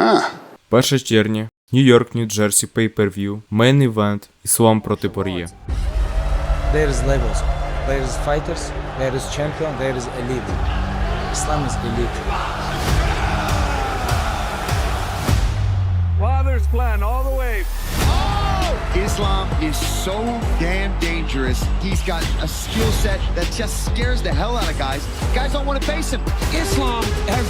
Ха. 1 червня, Нью-Йорк, Нью-Джерсі, Pay-Per-View, Main Event, Іслам проти Пор'є. There is levels. There is fighters, there is champion, there is elite. Islam is elite. Father's plan all the way. Islam is so damn dangerous. He's got a skill set that just scares the hell out of guys. Guys don't want to face him. Islam has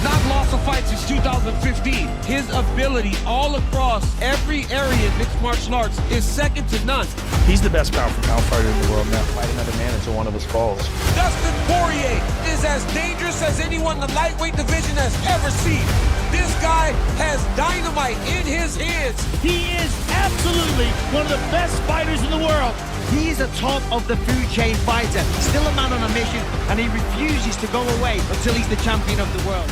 not lost a fight since 2015. His ability all across every area in mixed martial arts is second to none. He's the best pound for pound fighter in the world now. Fight another man until one of us falls. Dustin Poirier is as dangerous as anyone the lightweight division has ever seen. This guy has dynamite in his hands. He is absolutely one of the best fighters in the world. He's a top of the food chain fighter. Still a man on a mission, and he refuses to go away until he's the champion of the world.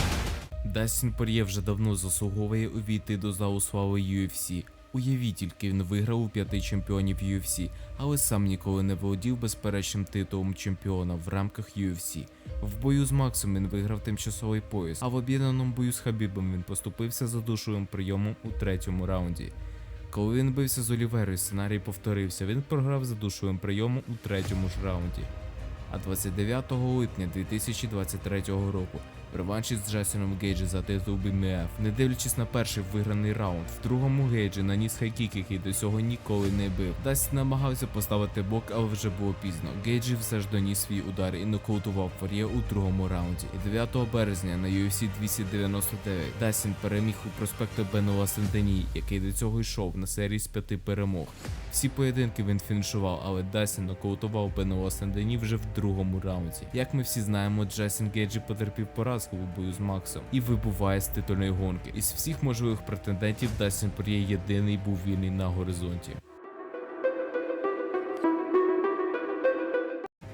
Дастін Пор'є вже давно заслуговує увійти до залу слави UFC. Уявіть тільки він виграв у п'яти чемпіонів UFC, але сам ніколи не володів безперечним титулом чемпіона в рамках UFC. В бою з Максом він виграв тимчасовий пояс, а в об'єднаному бою з Хабібом він поступився задушовим прийомом у третьому раунді. Коли він бився з Оліверою, сценарій повторився. Він програв задушовим прийомом у третьому ж раунді. А 29 липня 2023 року реванші з Джесіном Гейджі за титул BMF, не дивлячись на перший виграний раунд, в другому Гейджі наніс хайкік, який до цього ніколи не бив. Дасть намагався поставити бок, але вже було пізно. Гейджі все ж доніс свій удар і нокаутував Фор'є у другому раунді. І 9 березня на UFC 299 Дастін переміг у проспекту Бенуа Сентені, який до цього йшов на серії з п'яти перемог. Всі поєдинки він фінішував, але Дастін нокаутував Бенуа Сендені вже в другому раунді. Як ми всі знаємо, Джесін Гейджі потерпів поразку у бою з Максом і вибуває з титульної гонки. Із всіх можливих претендентів Дастін Пор'є єдиний був вільний на горизонті.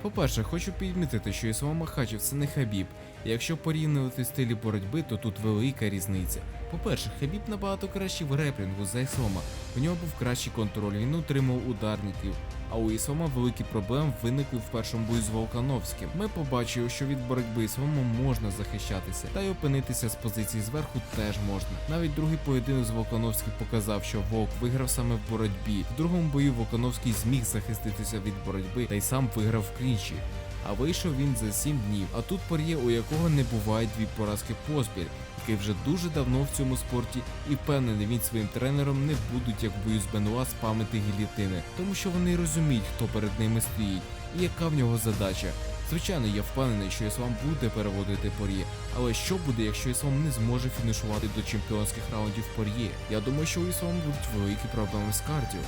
По-перше, хочу підмітити, що Іслам Махачев це не Хабіб. І якщо порівнювати стилі боротьби, то тут велика різниця. По-перше, Хабіб набагато кращий в реплінгу за Іслама. У нього був кращий контроль, він утримав ударників. А у Ісома великі проблеми виникли в першому бою з Волкановським. Ми побачили, що від боротьби Іслама можна захищатися, та й опинитися з позиції зверху теж можна. Навіть другий поєдинок з Волкановським показав, що Вовк виграв саме в боротьбі. В другому бою Волкановський зміг захиститися від боротьби та й сам виграв в клінчі. А вийшов він за 7 днів. А тут Пор'є, у якого не буває дві поразки поспіль, який вже дуже давно в цьому спорті і впевнений він своїм тренером не будуть, як бою з Бенуа, спамити гілітини, тому що вони розуміють, хто перед ними стоїть і яка в нього задача. Звичайно, я впевнений, що Іслам буде переводити Пор'є, але що буде, якщо Іслам не зможе фінішувати до чемпіонських раундів Пор'є? Я думаю, що у Іслама будуть великі проблеми з кардіо.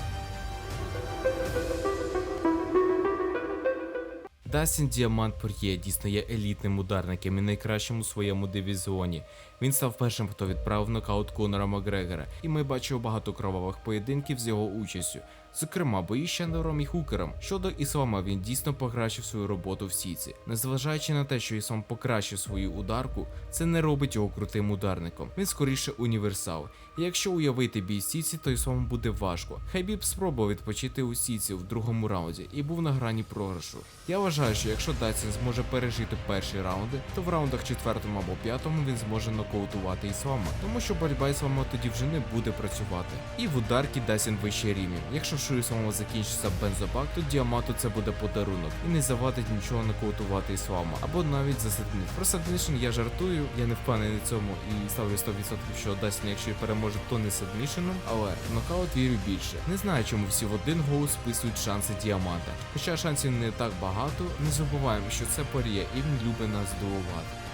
Дастін Діамант Пор'є дійсно є елітним ударником і найкращим у своєму дивізіоні. Він став першим, хто відправив нокаут Конора Макгрегора, і ми бачили багато кровавих поєдинків з його участю. Зокрема, бої з Чендером і Хукером. Щодо Іслама, він дійсно покращив свою роботу в сіці. Незважаючи на те, що Іслам покращив свою ударку, це не робить його крутим ударником. Він скоріше універсал. І якщо уявити бій сіці, то Ісламу буде важко. Хабіб спробував відпочити у сіці в другому раунді і був на грані програшу. Я вважаю, що якщо Датсін зможе пережити перші раунди, то в раундах четвертому або п'ятому він зможе нокаутувати Іслама, тому що боротьба Іслама тоді вже не буде працювати. І в ударки Дасін вище рівень. Якщо ж у Іслама закінчиться бензобак, то діамату це буде подарунок і не завадить нічого нокаутувати Іслама або навіть засаднити. Про сабмішн я жартую, я не впевнений в цьому і ставлю 100% що Дасін, якщо і переможе, то не сабмішеном, але в нокаут вірю більше. Не знаю, чому всі в один голос списують шанси діаманта. Хоча шансів не так багато, не забуваємо, що це Пор'є і він любить нас здивувати.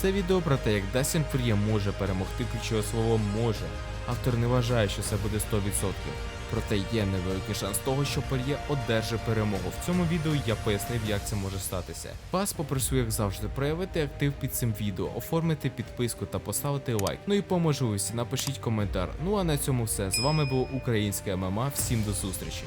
Це відео про те, як Дастін Фур'є може перемогти ключове слово може. Автор не вважає, що це буде 100%. Проте є невеликий шанс того, що Пельє одержить перемогу. В цьому відео я пояснив, як це може статися. Вас попрошу, як завжди, проявити актив під цим відео, оформити підписку та поставити лайк. Ну і по можливості напишіть коментар. Ну а на цьому все. З вами було Українське ММА. Всім до зустрічі.